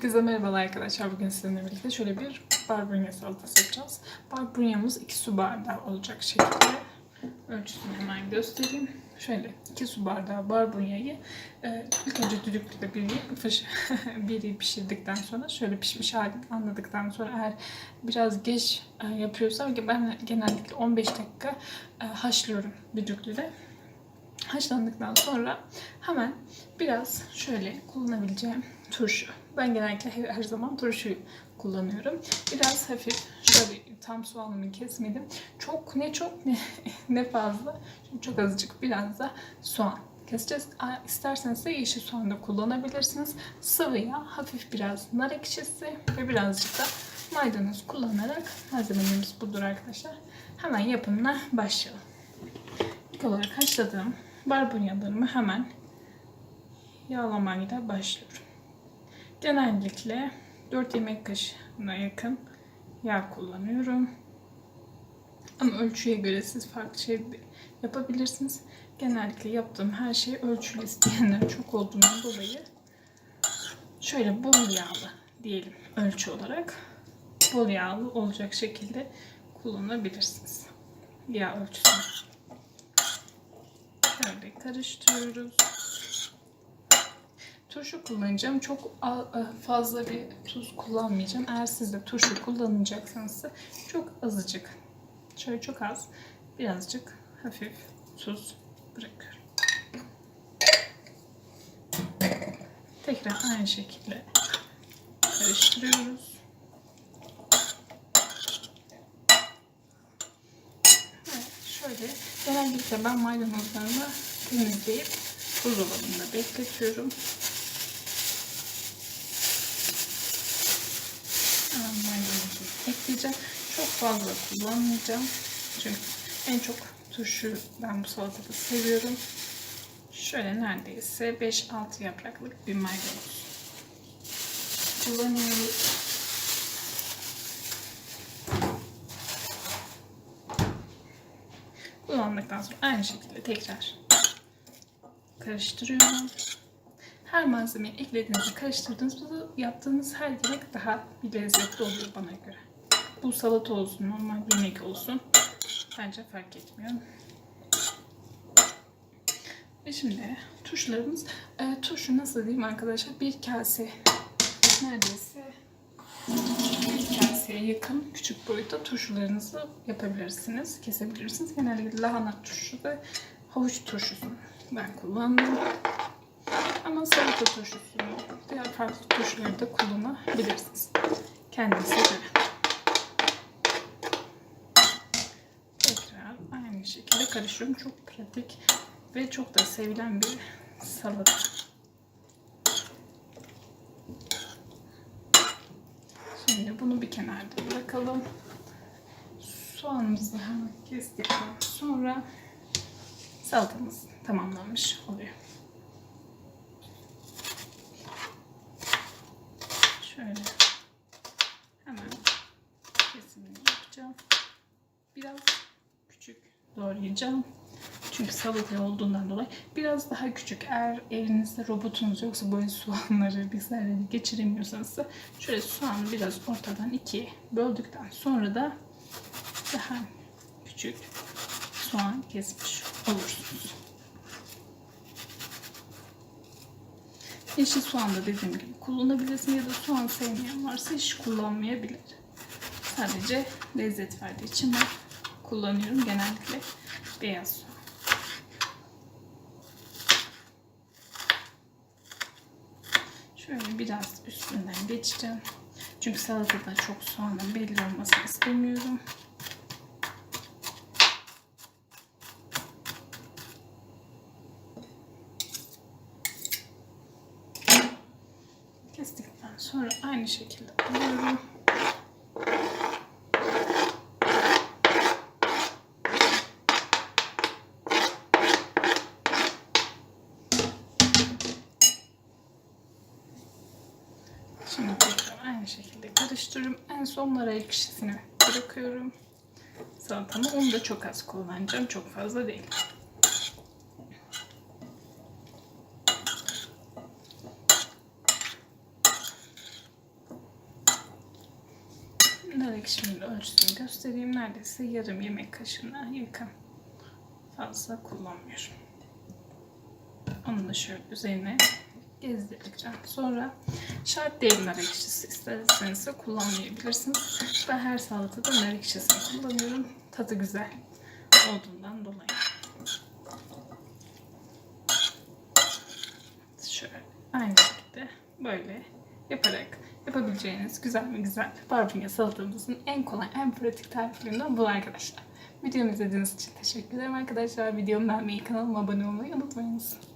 Herkese merhabalar arkadaşlar. Bugün sizinle birlikte şöyle bir barbunya salatası yapacağız. Barbunyamız 2 su bardağı olacak şekilde. Ölçüsünü hemen göstereyim. Şöyle 2 su bardağı barbunyayı e, ilk önce düdüklüde bir fış, biri pişirdikten sonra şöyle pişmiş halini anladıktan sonra eğer biraz geç e, yapıyorsam ben genellikle 15 dakika e, haşlıyorum düdüklüde. Haşlandıktan sonra hemen biraz şöyle kullanabileceğim turşu. Ben genellikle her, her zaman turşuyu kullanıyorum. Biraz hafif şöyle tam soğanımı kesmedim. Çok ne çok ne, ne fazla. Şimdi çok azıcık biraz da soğan keseceğiz. İsterseniz de yeşil soğan da kullanabilirsiniz. Sıvı yağ, hafif biraz nar ekşisi ve birazcık da maydanoz kullanarak malzemelerimiz budur arkadaşlar. Hemen yapımına başlayalım. İlk olarak haşladığım barbunyalarımı hemen yağlamayla başlıyorum. Genellikle 4 yemek kaşığına yakın yağ kullanıyorum. Ama ölçüye göre siz farklı şey yapabilirsiniz. Genellikle yaptığım her şey ölçülü isteyenler çok olduğundan dolayı şöyle bol yağlı diyelim ölçü olarak bol yağlı olacak şekilde kullanabilirsiniz. Yağ ölçüsünü. Şöyle karıştırıyoruz. Turşu kullanacağım. Çok fazla bir tuz kullanmayacağım. Eğer siz de turşu kullanacaksanız çok azıcık, şöyle çok az, birazcık hafif tuz bırakıyorum. Tekrar aynı şekilde karıştırıyoruz. Evet, şöyle genellikle ben maydanozlarımı temizleyip buzdolabında bekletiyorum. Hemen maydanozu ekleyeceğim. Çok fazla kullanmayacağım. Çünkü en çok turşu ben bu salatada seviyorum. Şöyle neredeyse 5-6 yapraklık bir maydanoz kullanıyoruz. Kullandıktan sonra aynı şekilde tekrar karıştırıyorum. Her malzemeyi eklediğinizde karıştırdığınızda yaptığınız her yemek daha bir lezzetli oluyor bana göre. Bu salata olsun, normal yemek olsun. Bence fark etmiyor. Ve şimdi turşularımız, e, turşu nasıl diyeyim arkadaşlar? Bir kase neredeyse yakın küçük boyutta turşularınızı yapabilirsiniz, kesebilirsiniz. Genellikle lahana turşusu ve havuç turşusu ben kullandım. Ama salata turşusunu, diğer farklı turşuları da kullanabilirsiniz. Kendinize göre. Tekrar aynı şekilde karıştırıyorum. Çok pratik ve çok da sevilen bir salata. Şimdi bunu bir kenarda bırakalım. Soğanımızı hemen kestikten sonra salatamız tamamlanmış oluyor. Şöyle hemen kesimini yapacağım. Biraz küçük doğrayacağım. Çünkü salata olduğundan dolayı biraz daha küçük. Eğer elinizde robotunuz yoksa böyle soğanları, bizlerle geçiremiyorsanız da şöyle soğanı biraz ortadan ikiye böldükten sonra da daha küçük soğan kesmiş olursunuz. Yeşil soğan da dediğim gibi kullanabilirsiniz ya da soğan sevmeyen varsa hiç kullanmayabilir. Sadece lezzet verdiği için ben kullanıyorum genellikle beyaz soğan. Şöyle biraz üstünden geçeceğim. Çünkü salatada çok soğanın belli olmasını istemiyorum. Kestikten sonra aynı şekilde alıyorum. karıştırırım. En son nar ekşisini bırakıyorum. Salatama onu da çok az kullanacağım. Çok fazla değil. Nar ekşimin ölçüsünü göstereyim. Neredeyse yarım yemek kaşığına yakın. Fazla kullanmıyorum. Onu da şöyle üzerine gezdireceğim. Sonra şart değil nar ekşisi. İsterseniz de kullanmayabilirsiniz. Ben her salatada nar ekşisini kullanıyorum. Tadı güzel olduğundan dolayı. Şöyle aynı şekilde böyle yaparak yapabileceğiniz güzel ve güzel barbunya salatamızın en kolay, en pratik tariflerinden bu arkadaşlar. Videomu izlediğiniz için teşekkür ederim arkadaşlar. Videomu beğenmeyi, kanalıma abone olmayı unutmayınız.